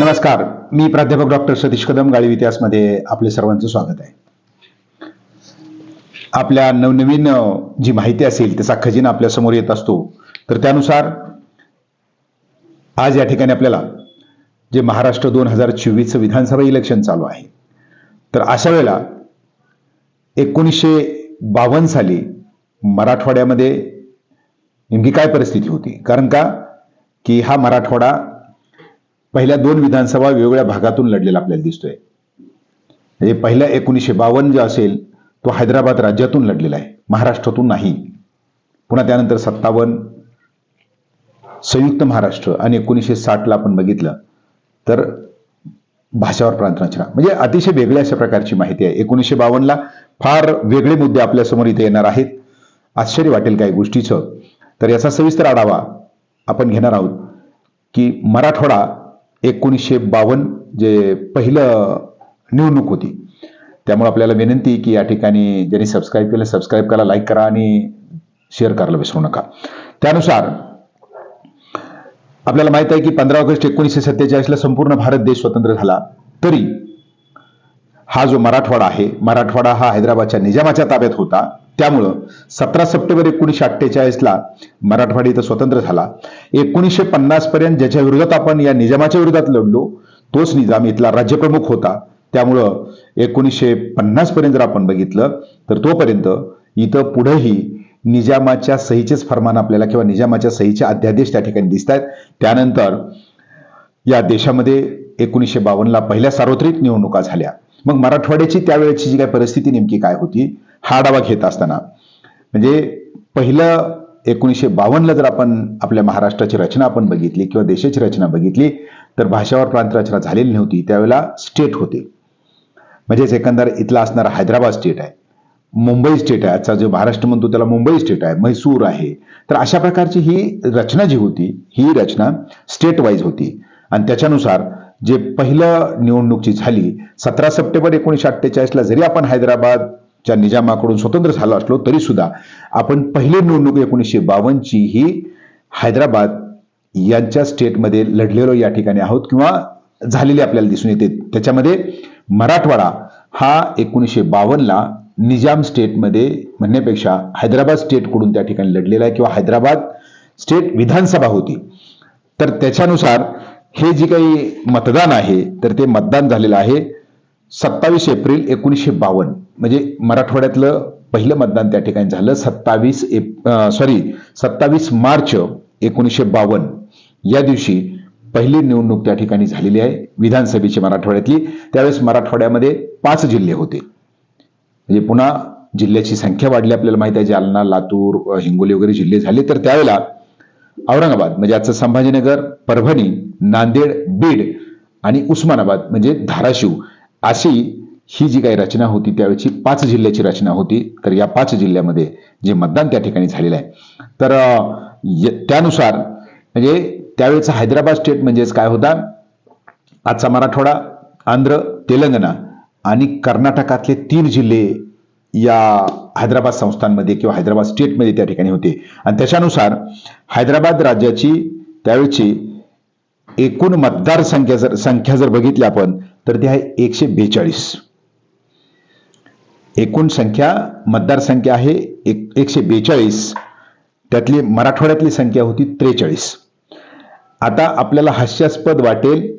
नमस्कार. मी प्राध्यापक डॉक्टर सतीश कदम गाळी इतिहासमध्ये आपले सर्वांचं स्वागत आहे. आपल्या नवनवीन जी माहिती असेल त्याचा खजिना आपल्यासमोर येत असतो. तर त्यानुसार आज या ठिकाणी आपल्याला जे महाराष्ट्र दोन हजार चोवीसचं विधानसभा इलेक्शन चालू आहे. तर अशा वेळेला एकोणीसशे बावन्न साली मराठवाड्यामध्ये नेमकी काय परिस्थिती होती? कारण का? की हा मराठवाडा पहिल्या दोन विधानसभा वेगवेगळ्या भागातून लढलेला आपल्याला दिसतोय. म्हणजे पहिल्या एकोणीसशे बावन्न जो असेल तो हैदराबाद राज्यातून लढलेला आहे. महाराष्ट्रातून नाही. पुन्हा त्यानंतर सत्तावन्न संयुक्त महाराष्ट्र आणि एकोणीसशे साठला आपण बघितलं तर भाषावर प्रांत रचना. म्हणजे अतिशय वेगळ्या अशा प्रकारची माहिती आहे. एकोणीसशे बावन्नला फार वेगळे मुद्दे आपल्यासमोर इथे येणार आहेत. आश्चर्य वाटेल काही गोष्टीचं. तर याचा सविस्तर आढावा आपण घेणार आहोत की मराठवाडा एकोणीसशे बावन्न जे पहिलं निवडणूक होती. त्यामुळे आपल्याला विनंती की या ठिकाणी ज्यांनी सबस्क्राईब केलं सबस्क्राईब करा लाईक करा आणि शेअर करायला विसरू नका. त्यानुसार आपल्याला माहीत आहे की पंधरा ऑगस्ट एकोणीसशे सत्तेचाळीसला संपूर्ण भारत देश स्वतंत्र झाला. तरी हा जो मराठवाडा आहे मराठवाडा हा हैदराबादच्या निजामाच्या ताब्यात होता. त्यामुळं सतरा सप्टेंबर एकोणीसशे अठ्ठेचाळीसला मराठवाडी इथं स्वतंत्र झाला. एकोणीसशे पन्नास पर्यंत ज्याच्या विरोधात आपण या निजामाच्या विरोधात लढलो तोच निजाम इथला राज्यप्रमुख होता. त्यामुळं एकोणीसशे पन्नास पर्यंत जर आपण बघितलं तर तोपर्यंत इथं पुढेही निजामाच्या सहीचेच फरमान आपल्याला किंवा निजामाच्या सहीचे अध्यादेश त्या ठिकाणी दिसत आहेत त्यानंतर या देशामध्ये एकोणीसशे बावन्नला पहिल्या सार्वत्रिक निवडणुका झाल्या. मग मराठवाड्याची त्यावेळेची जी काय परिस्थिती नेमकी काय होती? हा डावा घेत असताना म्हणजे पहिलं एकोणीसशे बावन्नला जर आपण आपल्या महाराष्ट्राची रचना आपण बघितली किंवा देशाची रचना बघितली तर भाषावर प्रांत रचना झालेली नव्हती. त्यावेळेला स्टेट होते. म्हणजेच एकंदर इथला असणारा हैदराबाद स्टेट आहे. मुंबई स्टेट आहे. आजचा जो महाराष्ट्र म्हणतो त्याला मुंबई स्टेट आहे. म्हैसूर आहे. तर अशा प्रकारची ही रचना जी होती ही रचना स्टेट वाईज होती. आणि त्याच्यानुसार जे पहिलं निवडणूक जी झाली सतरा सप्टेंबर एकोणीसशे अठ्ठेचाळीसला जरी आपण हैदराबाद ज्या निजामाकडून स्वतंत्र झालो असलो तरी सुद्धा आपण पहिली निवडणूक एकोणीसशे बावन्नची ही हैदराबाद यांच्या स्टेटमध्ये लढलेलो या ठिकाणी आहोत किंवा झालेली आपल्याला दिसून येते. त्याच्यामध्ये मराठवाडा हा एकोणीसशे बावन्नला निजाम स्टेटमध्ये म्हणण्यापेक्षा हैदराबाद स्टेटकडून त्या ठिकाणी लढलेला आहे किंवा हैदराबाद स्टेट विधानसभा होती. तर त्याच्यानुसार हे जे काही मतदान आहे तर ते मतदान झालेलं आहे. सत्तावीस एप्रिल एकोणीसशे बावन्न म्हणजे मराठवाड्यातलं पहिलं मतदान त्या ठिकाणी झालं. सत्तावीस एप सॉरी सत्तावीस मार्च एकोणीसशे बावन्न. या दिवशी पहिली निवडणूक त्या ठिकाणी झालेली आहे विधानसभेची मराठवाड्यातली. त्यावेळेस मराठवाड्यामध्ये पाच जिल्हे होते. म्हणजे पुन्हा जिल्ह्याची संख्या वाढली आपल्याला माहिती आहे जालना लातूर हिंगोली वगैरे जिल्हे झाले. तर त्यावेळेला औरंगाबाद म्हणजे आजचं संभाजीनगर परभणी नांदेड बीड आणि उस्मानाबाद म्हणजे धाराशिव अशी ही जी काही रचना होती त्यावेळेची पाच जिल्ह्याची रचना होती. तर या पाच जिल्ह्यामध्ये जे मतदान त्या ठिकाणी झालेलं आहे. तर त्यानुसार म्हणजे त्यावेळेचा हैदराबाद स्टेट म्हणजेच काय होता? आजचा मराठवाडा आंध्र तेलंगणा आणि कर्नाटकातले तीन जिल्हे या हैदराबाद संस्थांमध्ये किंवा हैदराबाद स्टेटमध्ये त्या ठिकाणी होते. आणि त्याच्यानुसार हैदराबाद राज्याची त्यावेळची एकूण मतदार संख्या जर संख्या जर बघितली आपण तर ती आहे एकशे बेचाळीस. एकूण संख्या मतदारसंख्या आहे एक एकशे बेचाळीस. त्यातली मराठवाड्यातली संख्या होती त्रेचाळीस. आता आपल्याला हास्यास्पद वाटेल.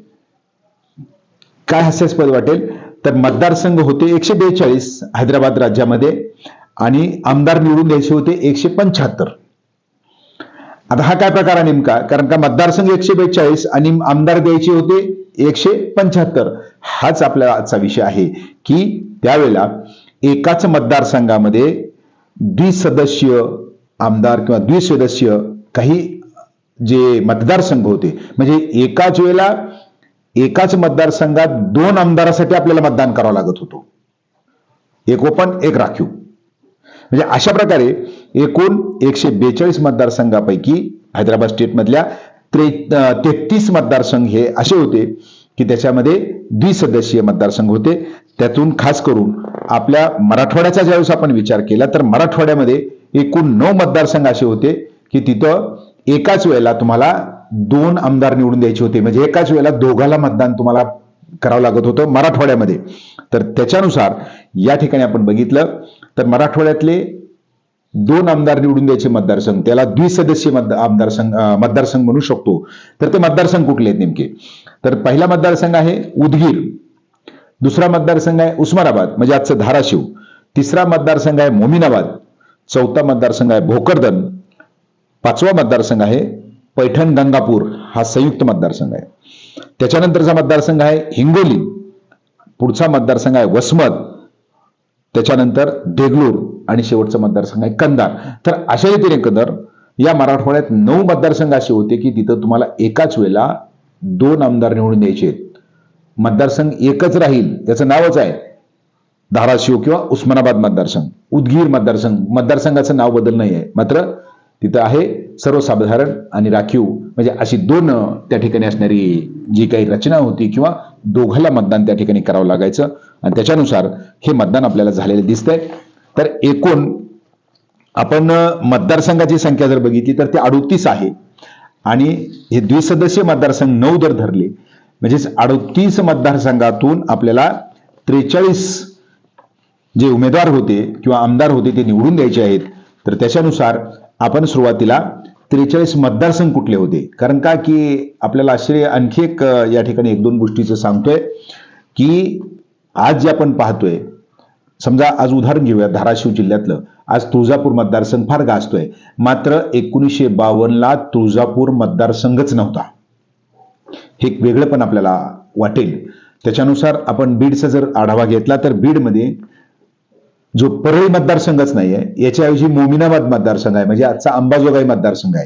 काय हास्यास्पद वाटेल? तर मतदारसंघ होते एकशे बेचाळीस हैदराबाद राज्यामध्ये आणि आमदार निवडून द्यायचे होते एकशे पंच्याहत्तर. आता हा काय प्रकार आहे नेमका? कारण का मतदारसंघ एकशे बेचाळीस आणि आमदार द्यायचे होते एकशे पंच्याहत्तर. हाच आपल्या आजचा विषय आहे की त्यावेळेला एकाच मतदारसंघामध्ये द्विसदस्यीय आमदार किंवा द्विसदस्यीय काही जे मतदारसंघ होते म्हणजे एकाच वेळेला एकाच मतदारसंघात दोन आमदारासाठी आपल्याला मतदान करावं लागत होतो. एक ओपन एक राखीव. म्हणजे अशा प्रकारे एकूण एकशे बेचाळीस मतदारसंघापैकी हैदराबाद स्टेटमधल्या त्रे तेहतीस मतदारसंघ हे असे होते की त्याच्यामध्ये द्विसदस्यीय मतदारसंघ होते. त्यातून खास करून आपल्या मराठवाड्याचा ज्यावेळेस आपण विचार केला तर मराठवाड्यामध्ये एकूण नऊ मतदारसंघ असे होते की तिथं एकाच वेळेला तुम्हाला दोन आमदार निवडून द्यायचे होते. म्हणजे एकाच वेळेला दोघाला मतदान तुम्हाला करावं लागत होतं मराठवाड्यामध्ये. तर त्याच्यानुसार या ठिकाणी आपण बघितलं तर मराठवाड्यातले दोन आमदार निवडून द्यायचे मतदारसंघ त्याला द्विसदस्यीय मतदा आमदारसंघ मतदारसंघ म्हणू शकतो. तर ते मतदारसंघ कुठले आहेत नेमके? तर पहिला मतदारसंघ आहे उदगीर. दुसरा मतदारसंघ आहे उस्मानाबाद म्हणजे आजचं धाराशिव. तिसरा मतदारसंघ आहे मोमिनाबाद. चौथा मतदारसंघ आहे भोकरदन. पाचवा मतदारसंघ आहे पैठण गंगापूर हा संयुक्त मतदारसंघ आहे. त्याच्यानंतरचा मतदारसंघ आहे हिंगोली. पुढचा मतदारसंघ आहे वसमत. त्याच्यानंतर देगलूर आणि शेवटचा मतदारसंघ आहे कंधार. तर अशा रीतीने एकंदर या मराठवाड्यात नऊ मतदारसंघ असे होते की तिथं तुम्हाला एकाच वेळेला दोन आमदार निवडून द्यायचे आहेत. मतदारसंघ एकच राहील त्याचं नावच आहे धाराशिव किंवा उस्मानाबाद मतदारसंघ उदगीर मतदारसंघ. मतदारसंघाचं नाव बदल नाही आहे. मात्र तिथं आहे सर्वसाधारण आणि राखीव. म्हणजे अशी दोन त्या ठिकाणी असणारी जी काही रचना होती किंवा दोघाला मतदान त्या ठिकाणी करावं लागायचं. आणि त्याच्यानुसार हे मतदान आपल्याला झालेलं दिसतंय. तर एकूण आपण मतदारसंघाची संख्या जर बघितली तर ते अडोतीस आहे. आणि हे द्विसदस्यीय मतदारसंघ नऊ जर धरले म्हणजेच अडोतीस मतदारसंघातून आपल्याला त्रेचाळीस जे उमेदवार होते किंवा आमदार होते ते निवडून द्यायचे आहेत. तर त्याच्यानुसार आपण सुरुवातीला त्रेचाळीस मतदारसंघ कुठले होते? कारण का? की आपल्याला आश्चर्य आणखी एक या ठिकाणी एक दोन गोष्टीचं सांगतोय की आज जे आपण पाहतोय समजा आज उदाहरण घेऊया धाराशिव जिल्ह्यातलं. आज तुळजापूर मतदारसंघ फार गाजतोय. मात्र एकोणीसशे बावन्नला तुळजापूर मतदारसंघच नव्हता. हे एक वेगळं पण आपल्याला वाटेल. त्याच्यानुसार आपण बीडचा जर आढावा घेतला तर बीडमध्ये जो परळी मतदारसंघच नाही आहे याच्याऐवजी मोमिनाबाद मतदारसंघ आहे म्हणजे आजचा अंबाजोगाई मतदारसंघ आहे.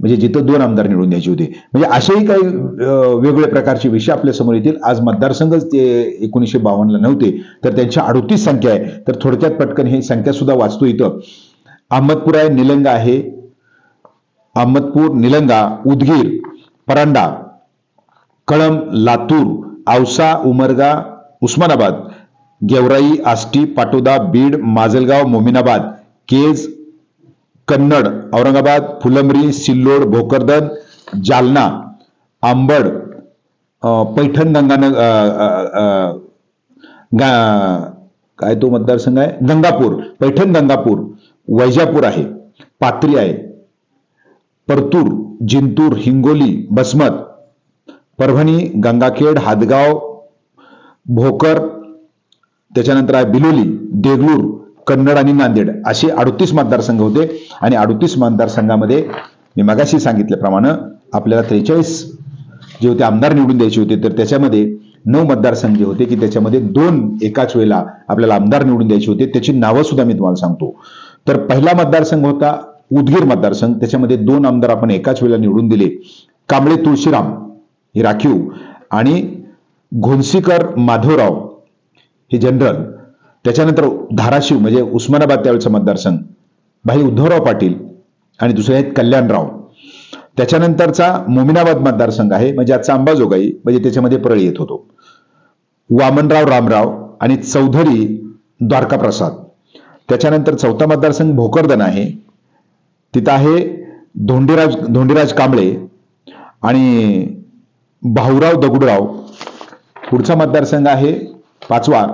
म्हणजे जिथं दोन आमदार निवडून द्यायचे होते. म्हणजे असेही काही वेगवेगळ्या प्रकारचे विषय आपल्यासमोर येतील. आज मतदारसंघच ते एकोणीसशे बावन्नला नव्हते तर त्यांची अडोतीस संख्या आहे. तर थोडक्यात पटकन ही संख्या सुद्धा वाचतो इथं. अहमदपूर आहे निलंगा आहे. अहमदपूर निलंगा उदगीर परांडा कळंब लातूर औसा उमरगा उस्मानाबाद गेवराई आष्टी पाटोदा बीड माजलगाव मोमिनाबाद केज कन्नड औरंगाबाद फुलंब्री सिल्लोड भोकरदन जालना आंबड पैठण गंगानगर काय तो मतदारसंघ आहे? गंगापूर पैठण गंगापूर वैजापूर आहे पात्री आहे परतूर जिंतूर हिंगोली बसमत परभणी गंगाखेड हादगाव भोकर त्याच्यानंतर आहे बिलोली देगलूर कन्नड आणि नांदेड असे अडुतीस मतदारसंघ होते. आणि अडुतीस मतदारसंघामध्ये मी मगाशी सांगितल्याप्रमाणे आपल्याला त्रेचाळीस जे होते आमदार निवडून द्यायचे होते तर त्याच्यामध्ये नऊ मतदारसंघ जे होते की त्याच्यामध्ये दोन एकाच वेळेला आपल्याला आमदार निवडून द्यायचे होते. त्याची नावं सुद्धा मी तुम्हाला सांगतो. तर पहिला मतदारसंघ होता उदगीर मतदारसंघ. त्याच्यामध्ये दोन आमदार आपण एकाच वेळेला निवडून दिले. कांबळे तुळशीराम हे राखीव. आणि घोणसीकर माधवराव हे जनरल त्याच्यानंतर धाराशिव म्हणजे उस्मानाबाद त्यावेळेचा मतदारसंघ भाई उद्धवराव पाटील आणि दुसरे आहेत कल्याणराव त्याच्यानंतरचा मोमिनाबाद मतदारसंघ आहे म्हणजे आजचा अंबाजोगाई म्हणजे त्याच्यामध्ये परळी येत होतो. वामनराव रामराव आणि चौधरी द्वारकाप्रसाद. त्याच्यानंतर चौथा मतदारसंघ भोकरदन आहे. तिथं आहे धोंडीराज धोंडीराज कांबळे आणि भाऊराव दगुडराव. पुढचा मतदारसंघ आहे पाचवा.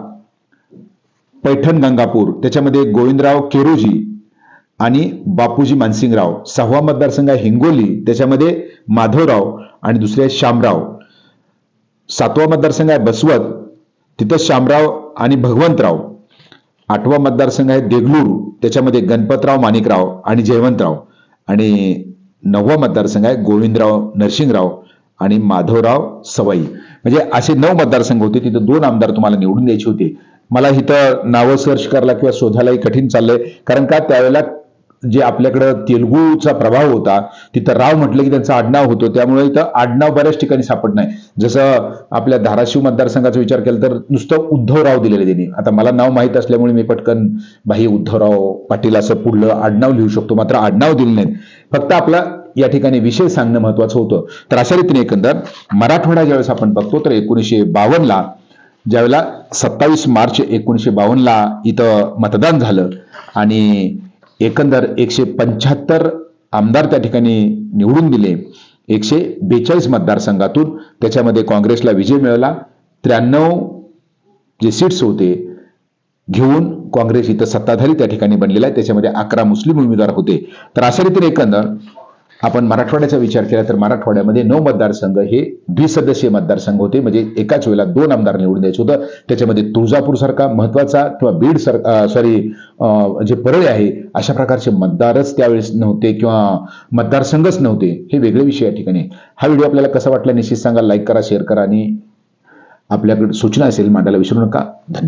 पैठण गंगापूर त्याच्यामध्ये गोविंदराव केरोजी आणि बापूजी मानसिंगराव सहावा मतदारसंघ आहे हिंगोली त्याच्यामध्ये माधवराव आणि दुसरे आहे श्यामराव सातवा मतदारसंघ आहे बसवत तिथं श्यामराव आणि भगवंतराव. आठवा मतदारसंघ आहे देगलूर त्याच्यामध्ये गणपतराव माणिकराव आणि जयवंतराव. आणि नववा मतदारसंघ आहे गोविंदराव नरसिंगराव आणि माधवराव सवाई. म्हणजे असे नऊ मतदारसंघ होते तिथं दोन आमदार तुम्हाला निवडून द्यायचे होते. मला इथं नावं सर्च करायला किंवा शोधायलाही कठीण चाललंय. कारण का? त्यावेळेला जे आपल्याकडं तेलुगूचा प्रभाव होता तिथं राव म्हटलं की त्यांचं आडनाव होतं. त्यामुळे इथं आडनाव बऱ्याच ठिकाणी सापडत नाही. जसं आपल्या धाराशिव मतदारसंघाचा विचार केला तर नुसतं उद्धवराव दिलेलं त्यांनी. आता मला नाव माहीत असल्यामुळे मी पटकन भाई उद्धवराव पाटील असं पुढलं आडनाव लिहू शकतो. मात्र आडनाव दिलं नाहीत. फक्त आपला या ठिकाणी विषय सांगणं महत्वाचं होतं. तर अशा रीतीने एकंदर मराठवाडा ज्यावेळेस आपण बघतो तर एकोणीसशे बावन्नला ज्यावेळेला सत्तावीस मार्च एकोणीसशे बावन्नला इथं मतदान झालं आणि एकंदर एकशे पंच्याहत्तर आमदार त्या ठिकाणी निवडून दिले. एकशे बेचाळीस मतदारसंघातून त्याच्यामध्ये काँग्रेसला विजय मिळाला. त्र्याण्णव जे सीट्स होते घेऊन काँग्रेस इथं सत्ताधारी त्या ठिकाणी बनलेला आहे. त्याच्यामध्ये अकरा मुस्लिम उमेदवार होते. तर अशा रीतीने एकंदर आपण मराठवाड्याचा विचार केला तर मराठवाड्यामध्ये नऊ मतदारसंघ हे द्विसदस्यीय मतदारसंघ होते. म्हणजे एकाच वेळेला दोन आमदार निवडून द्यायचं होतं. त्याच्यामध्ये तुळजापूर सारखा महत्त्वाचा किंवा बीड सर सॉरी जे परळी आहे अशा प्रकारचे मतदारच त्यावेळेस नव्हते किंवा मतदारसंघच नव्हते. हे वेगळे विषय या ठिकाणी. हा व्हिडिओ आपल्याला कसा वाटला निश्चित सांगा लाईक करा शेअर करा आणि आपल्याकडे सूचना असेल मांडायला विसरू नका. धन्यवाद.